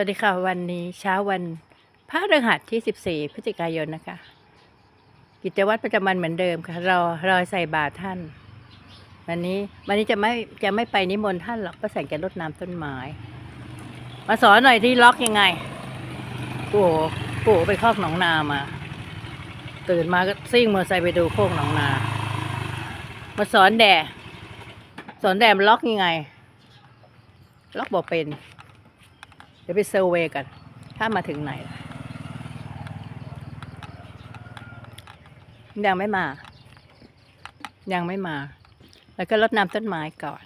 วัสดีค่ะ วันนี้เช้าวันพระฤหัสที่ 14 พฤศจิกายนนะคะ กิจวัตรประจำวันเหมือนเดิมค่ะรอรอใส่บาตรท่าน วันนี้วันนี้จะไม่จะไม่ไปนิมนต์ท่านหรอกป้าแสงแกรดน้ำต้นไม้ มาสอนหน่อยที่ล็อกยังไงปู่ปู่ไปคอกหนองนามา ตื่นมาก็ซิ่งมอเตอร์ไซค์ไปดูโคกหนองนา มาสอนแด่สอนแด่ล็อกยังไง ล็อกบอกเป็น ดี๋ยวไปเซอร์เวกัน ถ้ามาถึงไหน ยังไม่มา ยังไม่มา แล้วก็รดน้ำต้นไม้ก่อน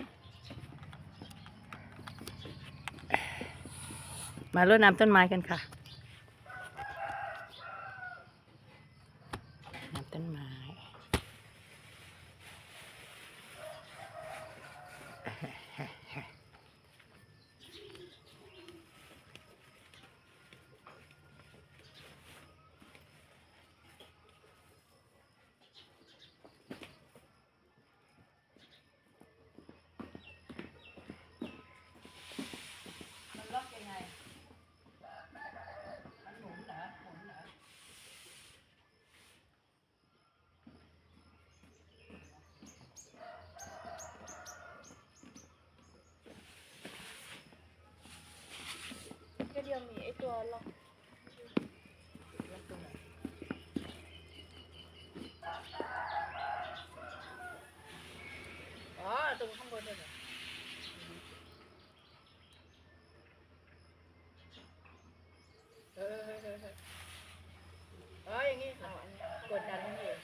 มารดน้ำต้นไม้กันค่ะ น้ำต้นไม้ มันล็อกยังไง มันหมุนเหรอ หมุนเหรอ ก็เดียวมีไอ ตัวล็อกอ๋อตรงข้างบนเลยเหรอเออเออเออเอออ๋ออย่างงี้เหรออันนี้กดดันให้เอง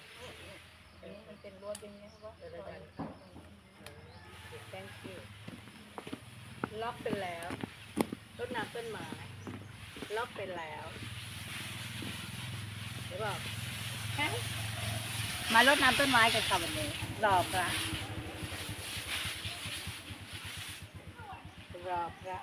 อันนี้มันเป็นรั้วเป็นไงว่าเดี๋ยวเดี๋ยวเดี๋ยว thank you ล็อกเป็นแล้วรดน้ำต้นไม้ ล็อกไปแล้วเดี๋ยวบอกฮะมารดน้ำต้นไม้กันค่ะวันนี้รอพระรอพระ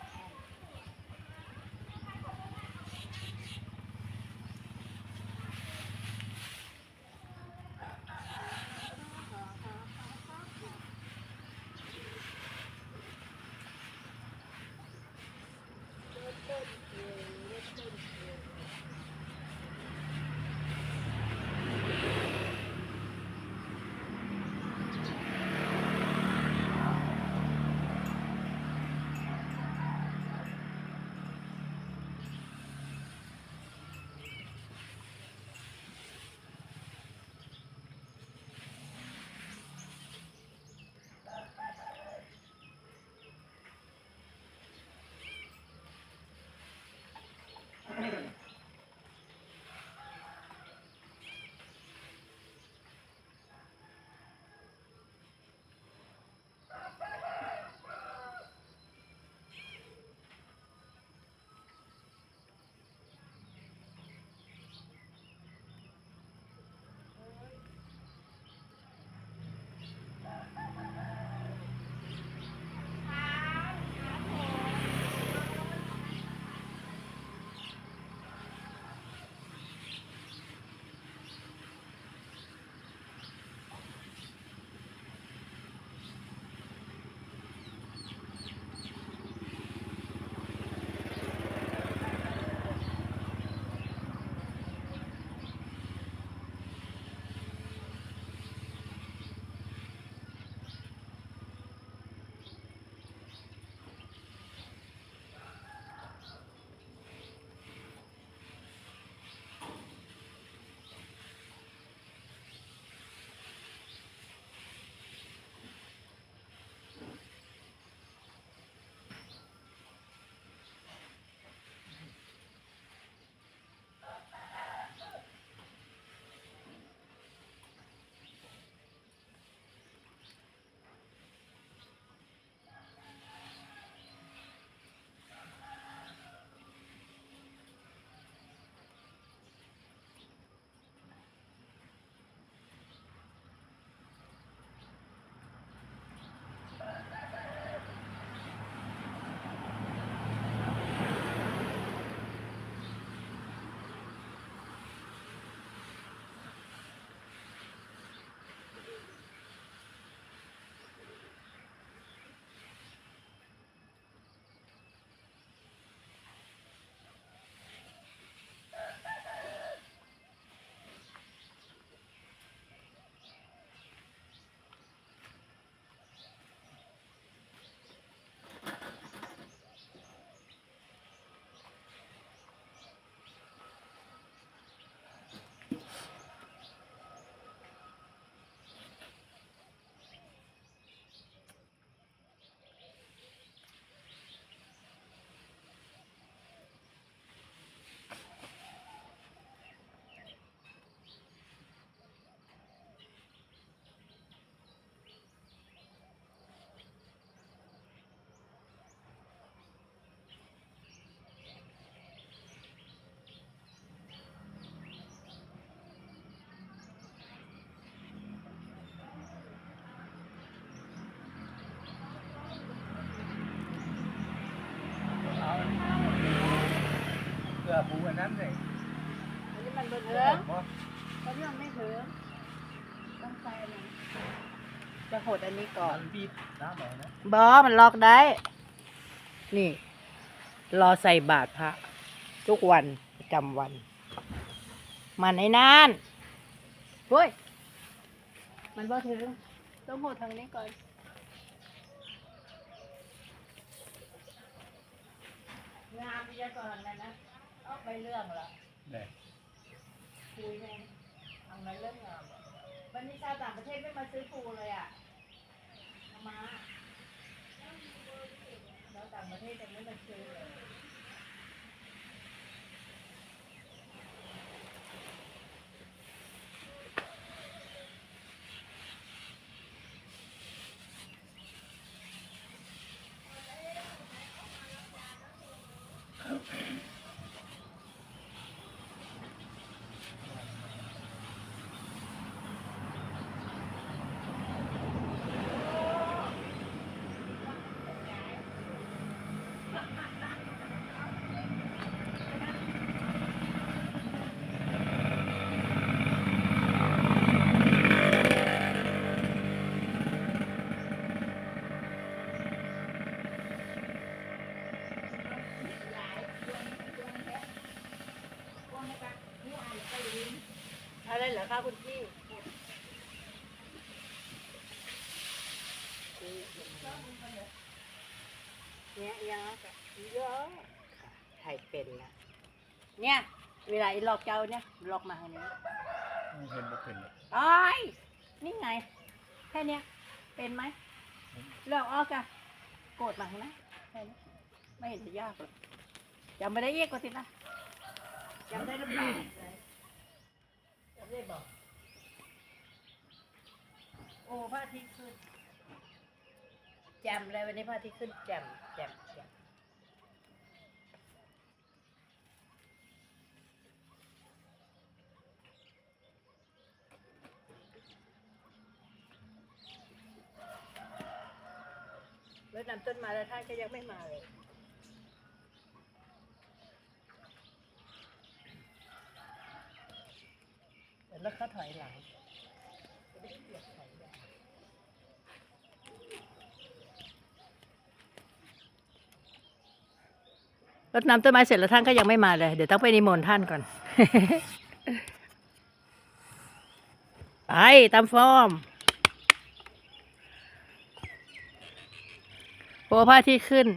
อปูอันนั้นเลยอันนี้มันบนเอเรืออบ่เพราะนี่มันไม่ถึงต้องใส่อันนี้จะหดอันนี้ก่อนมันบีบน้ำออกนะบอมันล็อกได้ นี่ รอใส่บาตรพระ ทุกวันประจำวัน มันไอ้นานเฮ้ย มันบ่ถึง ต้องหดทางนี้ก่อนงามที่จะก่อนนะนะเอา ไปเรื่องละเนี่ยคุยแม่งทำไมเรื่องงามอะวันนี้ชาวต่างประเทศไม่มาซื้อปูเลยอะเอามาแล้วต่างประเทศยังไม่มาซื้อเลย อะไรเหรอคะคุณพี่เนี่ยยังเยอะไทยเป็นนะเนี่ย เวลาไอ้หลอกเจ้าเนี่ยหลอกมาทางนี้เห็นบ่เป็นเลยไอ้ยนี่ไง แค่เนี้ยเป็นไหมเลือกออกอะโกรธมาข้างหนะแค่นี้ไม่เห็นจะยากหรอกจำไม่ได้เยกกว่าสินะจำได้หรือเปล่า จำได้บอก โอ้พระอาทิตย์ขึ้นแจมเลยวันนี้พระอาทิตย์ขึ้นแจมแจมแจมรถนำต้นมาแล้วท่านก็ยังไม่มาเลย เดี๋ยวรถเขาถอยหลังรดน้ำต้นไม้เสร็จแล้วท่านก็ยังไม่มาเลย เดี๋ยวต้องไปนิมนต์ท่านก่อน ไปตามฟอร์มโอ้พระอาที่ขึ้น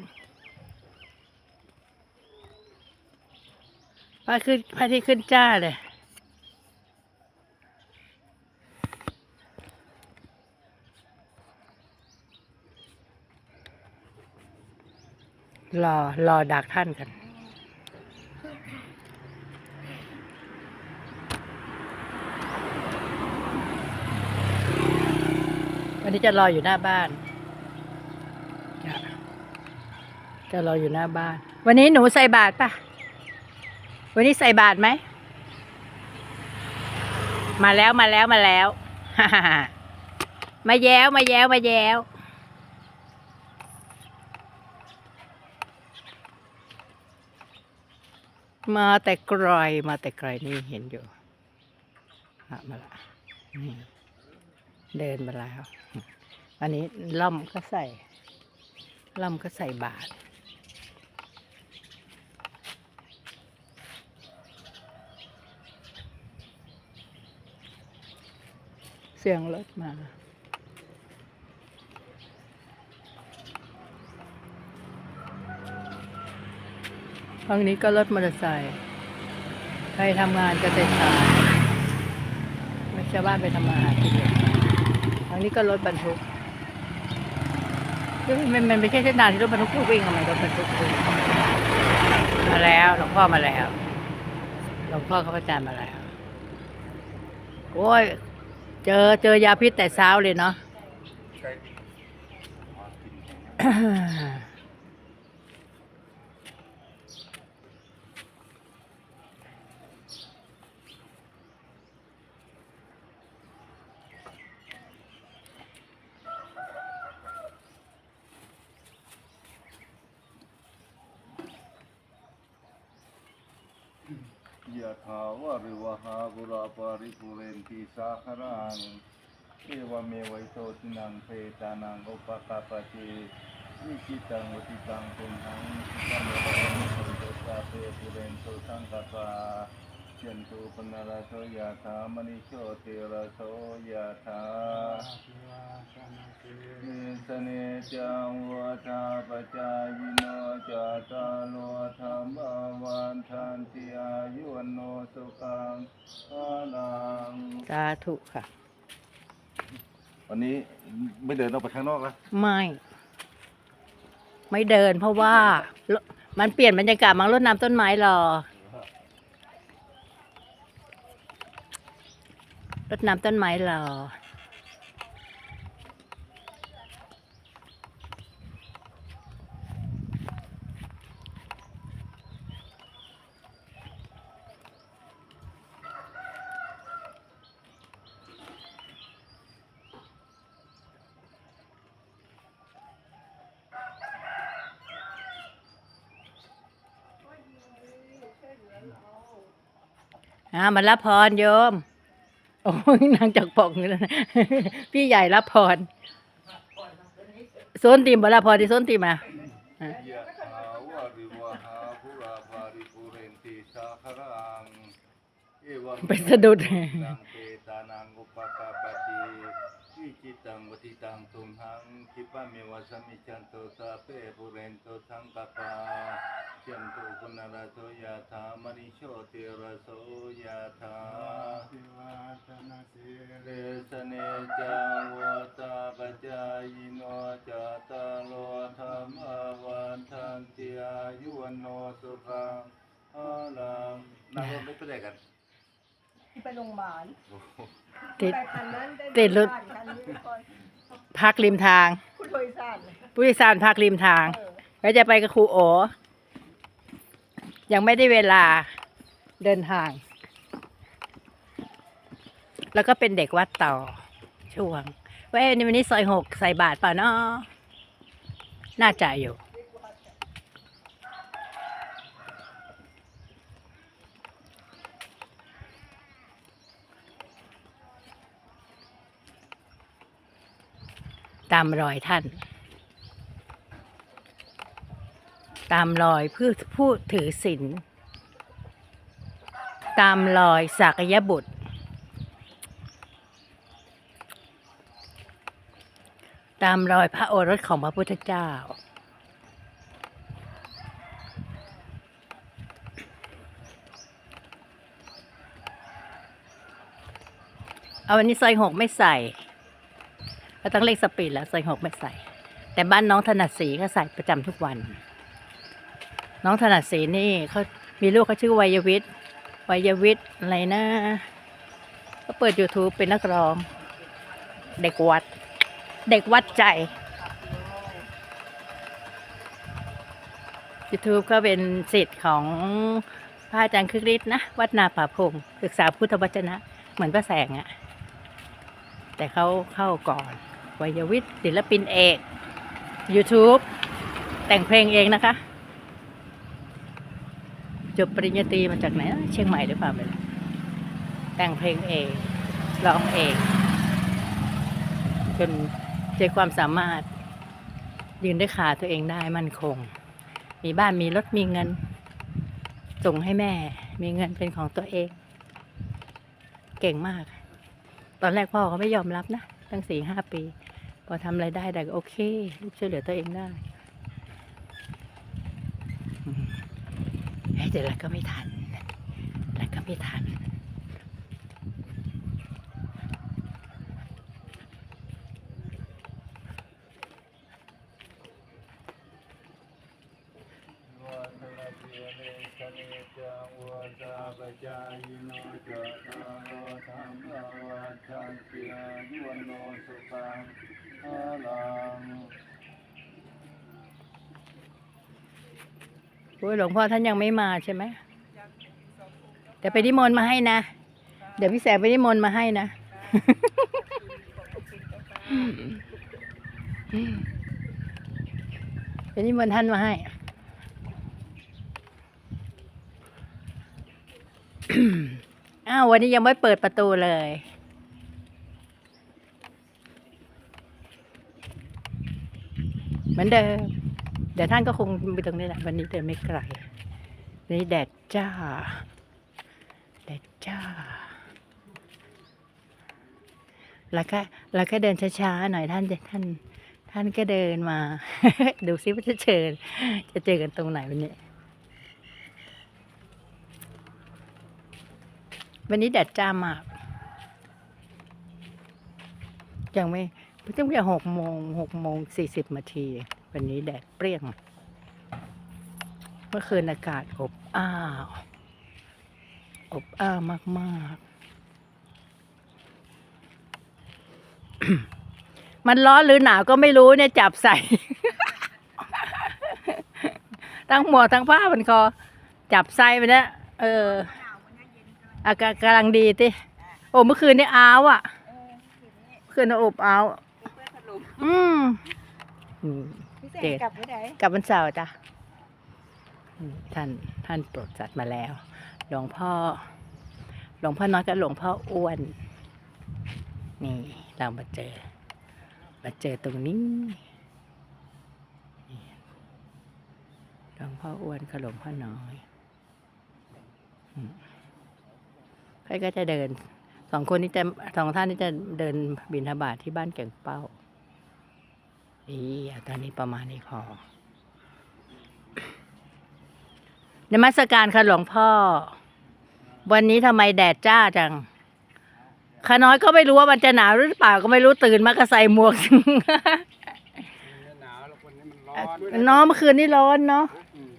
พระขึ้นพระอาที่ขึ้นจ้าเลย รอรอดักท่านกัน วันนี้จะรออยู่หน้าบ้านจะจะรออยู่หน้าบ้าน วันนี้หนูใส่บาตรปะวันนี้ใส่บาตรไหม มาแล้วมาแล้วมาแล้ว มาแย้วมาแย้วมาแย้ว มาแต่ไกลมาแต่ไกลนี่เห็นอยู่ะมาละนี่เดินมาแล้ว อันนี้ล่อมก็ใส่ล่อมก็ใส่บาทเสียงรถมา ทางนี้ก็รถมอเตอร์ไซค์ใครทำงานก็จะสายไม่ชาวบ้านไปทำงานที่เดียวทางนี้ก็รถบรรทุกมันมันมันไม่ใช่เส้นทางที่รถบรรทุกวิ่งทำไมรถบรรทุกวิ่งมาแล้วหลวงพ่อมาแล้วหลวงพ่อเขาประจานมาแล้วโอ้ยเจอเจอยาพิษแต่เช้าเลยเนาะ าบุราปาริปุเรนติสาคารังเอวเมวัยโตตินังเพตานังอุปกาปติวิจิตังวติตังตุมหังสิตังวะตังสุนโตสาเปปุเรนโตสังกปาเ จนตุปนารโสยะถามณิโชติระโสยะถานิสเนจังวัฏาปจายโนจาตารโลธรรมวันทันติอายุวันโนสุขังพลังสาธุค่ะ วันนี้ไม่เดินออกไปข้างนอกแล้วไม่ ไม่เดินเพราะว่า มันเปลี่ยนบรรยากาศมังรดน้ำต้นไม้รอ รดน้ำต้นไม้รออ่ามารับพรโยม โอ้ยนางจากปอกนี่แล้วนะพี่ใหญ่รับพรโซนติมบ่รับพรที่โซนติมอะยะถาวะริวหาภุราภาริปุเรนติสาคารังเอวเมไปสะดุด นังเปตานังอุปกาปติวิจิตังวติตังตุมหังคิปะเมวะสมิจันโตสาเปปุเรนโตสังกปาเจนตุปุณรโสยะถามณิโชติระโสยะถาเรสเนจังวัตาปจายโนจาตารโลธรรมวันทันติอายุวันโนสุขังพลังนั่งรถไม่ไปไหนกันที่ไปโรงพยาบาลติดไปคันนั้นได้ติดรถ คันนี้ไปก่อน พักริมทางคุณโดยสารเลยผู้โดยสารพักริมทาง เออแล้วจะไปกับครูโอ ยังไม่ได้เวลาเดินทาง แล้วก็เป็นเด็กวัดต่อ ช่วงเว้ยนี่วันนี้ซอยหกใส่บาทเปล่าเนาะน่าจะอยู่ ตามรอยท่าน ตามรอยผู้ผู้ถือศีลตามรอยสักยบุตร ตามรอยพระโอรสของพระพุทธเจ้า เอาวันนี้ซอยหกไม่ใส่ เราต้องเลขสปีดแล้วซอยหกไม่ใส่ แต่บ้านน้องถนัดสีก็ใส่ประจำทุกวัน น้องถนัดสีนี่เขามีลูกเขาชื่อวัยวิทย์วัยวิทย์อะไรนะก็เปิด YouTube เป็นนักร้อง เด็กวัด เด็กวัดใจ YouTube ก็เป็นสิทธิ์ของพระอาจารย์คึกฤทธิ์นะ วัดนาป่าพงศึกษาพุทธวจนะ เหมือนพระแสงอะแต่เขาเข้าก่อน วัยวิทย์ศิลปินเอก YouTube แต่งเพลงเองนะคะ จบปริญญาตรีมาจากไหน เชียงใหม่หรือเปล่าไม่รู้แต่งเพลงเองร้องเองจนใจความสามารถ ยืนได้ขาตัวเองได้มั่นคง มีบ้านมีรถมีเงิน ส่งให้แม่ มีเงินเป็นของตัวเอง เก่งมาก ตอนแรกพ่อเขาไม่ยอมรับนะ ตั้งสี่ห้าปี พอทำอะไรได้ได้ก็โอเคลูกช่วยเหลือตัวเองได้เฮ้ยแต่ละก็ไม่ทันแล้วก็ไม่ทัน วัฒนเทียเนสเนจังวัตาปจายโนจาตารโลธรรมวันทันติอายุวันโนสุขังพลัง โอ้ยหลวงพ่อท่านยังไม่มาใช่ไหมเดี๋ยวไปนิมนต์มาให้นะ เดี๋ยวพี่แสงไปนิมนต์มาให้นะไปนิมนต์ท่านมาให้อ้าววันนี้ยังไม่เปิดประตูเลย เหมือนเดิม เดี๋ยวท่านก็คงไปตรงนี้แหละวันนี้เดินไม่ไกลนนี้แดดจ้า แดดจ้า แล้วก็แล้วก็เดินช้าๆหน่อยท่านจะท่าน ท่านก็เดินมา ดูซิว่าจะเจอจะเจอกันตรงไหนวันนี้ วันนี้แดดจ้ามาก ยังไม่เพิ่งจะหกโมงหกโมงสี่สิบนาที วันนี้แดดเปรี้ยง เมื่อคืนอากาศอบอ้าว อบอ้าวมากๆ มันร้อนหรือหนาวก็ไม่รู้เนี่ยจับใส่ ทั้งหมวกทั้งผ้าพันคอ จับใส่ไปเนี่ยเออ อากาศกำลังดีติโอ้เมื่อคืนนี่อ้าวอะเมื่อคืนน่ะอบอ้าว อืมอืมพี่ เจ็เสดกกลับไปไหนกลับวันเสาร์จ้ะอืมท่านท่านโปรดจัดมาแล้ว หลวงพ่อ หลวงพ่อน้อยกับหลวงพ่ออ้วน นี่เรามาเจอ มาเจอตรงนี้นี่หลวงพ่ออ้วนกับหลวงพ่อน้อยอืมใครก็จะเดิน สองคนนี้จะสองท่านนี้จะเดินบินทบาทที่บ้านเก่งเป้า อีอะตอนนี้ประมาณนี้พอนมัสการค่ะหลวงพ่อ วันนี้ทำไมแดดจ้าจังข้าน้อยก็ไม่รู้ว่ามันจะหนาวหรือเปล่าก็ไม่รู้ตื่นมาก็ใส่หมวกหนาวแล้วคนนี้มันร้อนเน้องเมื่อคืนนี่ร้อนเนาะอืม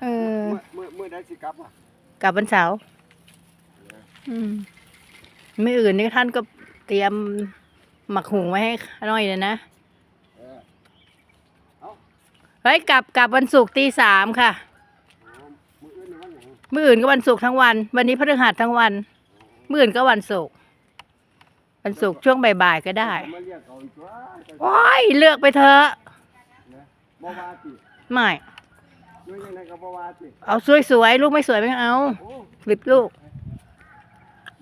เออเมื่อเมื่อเมื่อได้สิกลับอะกลับวันเสาร์อืมไม่อื่นนี่ท่านก็เตรียมหมักหุงไว้ให้ข้าน้อยเลยนะ เออ เฮ้ยกลับกลับวันศุกร์ตีสามค่ะอ๋อมืออื่นในวันไหนมื่ออื่นก็วันศุกร์ทั้งวัน วันนี้พฤหัสทั้งวัน มื่ออื่นก็วันศุกร์วันศุกร์ช่วงบ่ายๆก็ได้มาเรียกเขาอีกว่าโอ้ยเลือกไปเถอะบ่ว่าติไม่ด้วยยังไงก็บ่ว่าติเอาสวยๆลูกไม่สวยไม่เอาโอ้ฟลิปลูก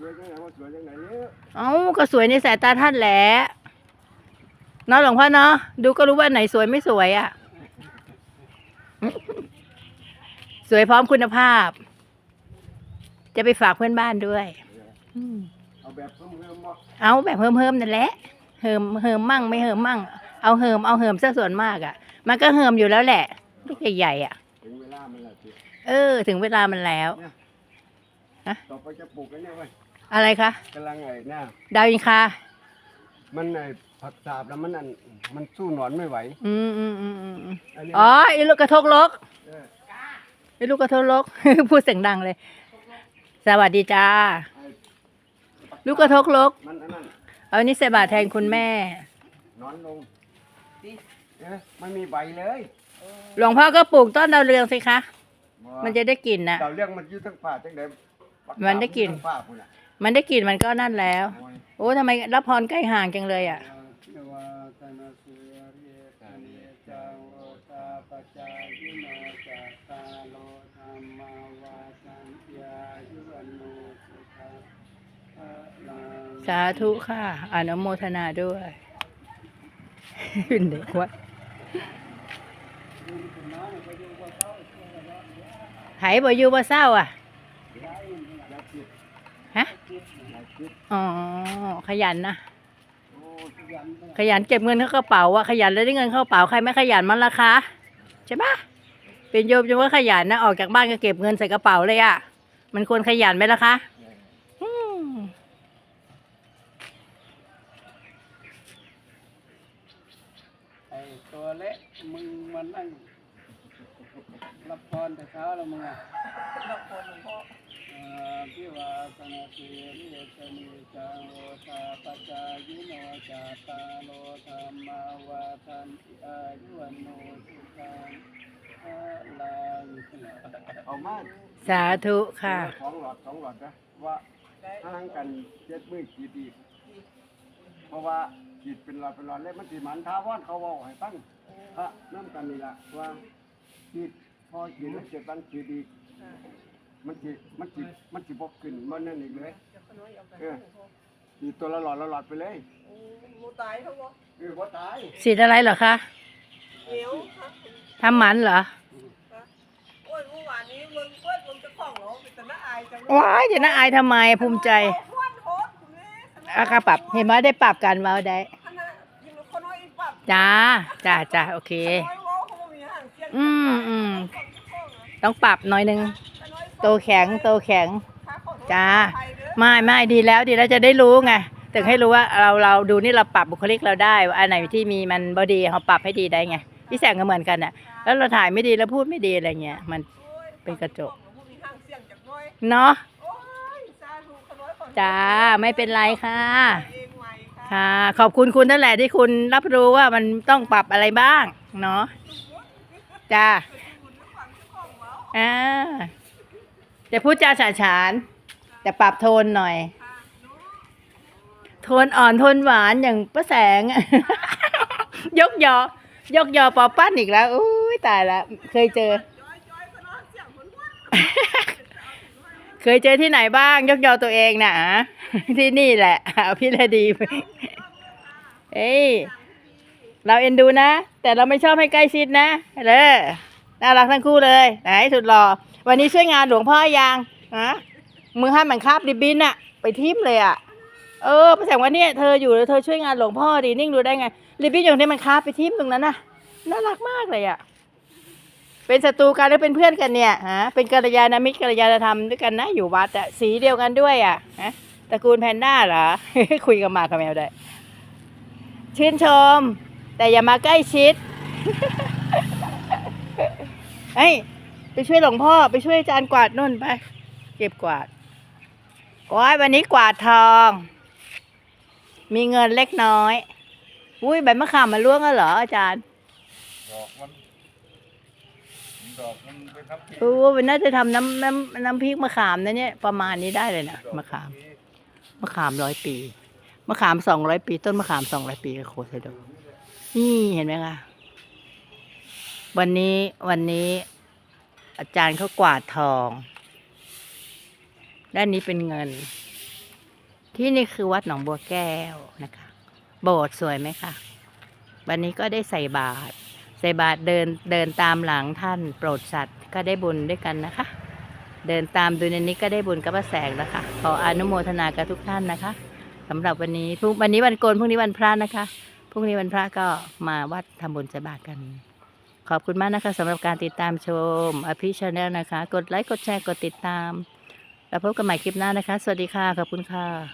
ด้วยยังไงว่าสวยยังไงเนี่ยเอาก็สวยในสายตาท่านแหละเนาะหลวงพ่อเนาะดูก็รู้ว่าไหนสวยไม่สวยอะ่ะ สวยพร้อมคุณภาพ จะไปฝากเพื่อนบ้านด้วยอืมเอาแบบเพิ่มเพิ่มบ่เอาแบบเฮิมเฮิมๆนั่นแหละเฮิมเฮิมมั่งไม่เฮิมมั่ง เอาเฮิมเอาเฮิมซะส่วนมากอะ่ะ มันก็เฮิมอยู่แล้วแหละลูกใหญ่ๆอะถึงเวลามันแล้วติเออ ถึงเวลามันแล้วต่อไปจะปลูกกันเนี่ยเว้ยอะไรคะกำลังไอ้เนี่ยดาวอินคา มันไอ้ ผักสาบแล้วมันอันมันสู้หนอนไม่ไหวอืมอืมอืมอืมอืมอันนี้อ๋อไอ้ลูกกระทกลกเออไอ้ลูกกระทกลก พูดเสียงดังเลย สวัสดีจ้า ไอ้ลูกกระทกลก มันอันนั้นเอาอันนี้ใส่บาตรแทนคุณแม่นอนลงเอ๊ะมันมีใบเลยหลวงพ่อก็ปลูกต้นดาวเรืองสิคะ มันจะได้กลิ่นนะ เราเรื่องมันอยู่ทั้งป่าจังไดมันได้กลิ่นทั้งป่าพุ่นน่ะมันได้กลิ่นมันก็นั่นแล้ว โอ้ยโอ้ทำไมรับพรใกล้ห่างจังเลยอะเทวาตนาสุริยตานิจังโอตาปจายิโนจัตตาโลธรรมาวาสันยายุวันโนสุขังพลัง สาธุค่ะอนุโมทนาด้วยเป็นเด็กวัดไหบ่อยู่บ่เศร้าอะฮะอ๋อ ขยันนะขยันเก็บเงินเข้ากระเป๋าอะขยันแล้วได้เงินเข้ากระเป๋าใครไม่ขยันมันล่ะคะใช่ปะเป็นโยมจะว่าขยันนะออกจากบ้านก็เก็บเงินใส่กระเป๋าเลยอะมันควรขยันไหมล่ะคะอืม ไอ้ ตัวเล็กมึงมานั่งรับพรแต่เช้าแล้วมึงอะรับพรหลวงพ่อพิวาสนาสีริยสนิจังโอตาปจายิโนจัตาโลธรรมาวาทันติอายุวันโนสุขังลังเอามาสาธุค่ะสองหลอดสองหลอดนะว่าห่างกันเจ็ดมือขีดอีเพราะว่า ขีดเป็นหลอดเป็นหลอดเลยมันสิมันท้าวอนเขาบอกให้ตั้งพระน้ำกันนี่ละว่าขีดพอขีดแล้วเจ็ดวันขีดอีกขมันจิมันจิมันจิบกขึ้นมันนั่นอีกเลยจะขน้อยเอาไปเออดีตัวละหลอดละหลอดไปเลยโอ้หมูตายทั้งหมดเออว่าตายสีดอะไรเหรอคะเหนียวค่ะทำหมันเหรอโอ้ยเมื่อวานนี้มึงเพื่อนมึงจะคล้องเหรอเป็นแต่น่าอายจังว้ายจะน่าอายทำไมภูมิใจ โคตรโหดคุณ แม่อากาปรับ เห็นไหมได้ปรับกันมาได้ ขนาดยิงคนน้อยอีกปรับจ้า จ้าจ้าโอเค น้อยโว้เขาบ่มีห่างเสียงอืมอืมต้องปรับหน่อยนึงโตแข็ง โตแข็งจ้าไม่ไม่ดีแล้วดีแล้วจะได้รู้ไงถึงให้รู้ว่าเราเราดูนี่เราปรับบุคลิกเราได้ว่าอันไหนที่มีมันบอดีเราปรับให้ดีได้ไงพี่แสงก็เหมือนกันอะ แล้วเราถ่ายไม่ดีแล้วพูดไม่ดีอะไรเงี้ยมันเป็นกระจกเนาะ จ้าไม่เป็นไรค่ะ ค่ะ ขอบคุณคุณนั่นแหละที่คุณรับรู้ว่ามันต้องปรับอะไรบ้าง เนาะจ้าอ่าจะพูดจาฉาฉานแต่ปรับโทนหน่อย โทนอ่อนโทนหวานอย่างป้าแสง ยกยอยกยอปอปั้นอีกแล้วอุ้ยตายละเคยเจอ เคยเจอที่ไหนบ้างยกยอตัวเองนะที่นี่แหละเอาพี่ระดีไปเอ้ยเราเอ็นดูนะ แต่เราไม่ชอบให้ใกล้ชิดนะเลยน่ารักทั้งคู่เลยไหนสุดหล่อวันนี้ช่วยงานหลวงพ่อยังฮะมือให้มันคาบริบบิ้นอะไปทิมเลยอะเออแสดงว่าเนี่ยเธออยู่แล้วเธอช่วยงานหลวงพ่อดีนิ่งดูได้ไงริบบิ้นอย่างนี้มันคาบไปทิมตรงนั้นน่ะน่ารักมากเลยอะ เป็นศัตรูกันหรือเป็นเพื่อนกันเนี่ยฮะเป็นกัลยาณมิตรกัลยาณธรรมด้วยกันนะอยู่วัดอะสีเดียวกันด้วยอะฮะตระกูลแพนด้าเหรอ คุยกับหมากับแมวได้ ชื่นชม แต่อย่ามาใกล้ชิดเฮ้ยไปช่วยหลวงพ่อไปช่วยอาจารย์กวาดนุ่นไป เก็บกวาดโอ้ยวันนี้กวาดทอง มีเงินเล็กน้อย อุ้ยใบมะขามมาล่วงแล้วเหรออาจารย์ ดอกมันดอกมันไปทำกิน โอ้มันน่าจะทำน้ำน้ำน้ำพริกมะขามนะเนี่ยประมาณนี้ได้เลยนะมะขามมะขามร้อยปีมะขามสองร้อยปี ต้นมะขามสองร้อยปีโคเซโดนี่เห็นไหมคะวันนี้วันนี้อาจารย์เขากวาดทอง ด้านนี้เป็นเงิน ที่นี่คือวัดหนองบัวแก้วนะคะ โบสถ์สวยไหมคะ วันนี้ก็ได้ใส่บาตร ใส่บาตรเดินเดินตามหลังท่านโปรดสัตว์ก็ได้บุญด้วยกันนะคะ เดินตามดูในนี้ก็ได้บุญกับพระแสงนะคะขออนุโมทนากับทุกท่านนะคะสำหรับวันนี้พรุ่งวันนี้วันโกนพรุ่งนี้วันพระนะคะพรุ่งนี้วันพระก็มาวัดทำบุญใส่บาตรกัน ขอบคุณมากนะคะสำหรับการติดตามชมอภิชาแนลนะคะ กดไลค์กดแชร์กดติดตาม แล้วพบกันใหม่คลิปหน้านะคะ สวัสดีค่ะขอบคุณค่ะ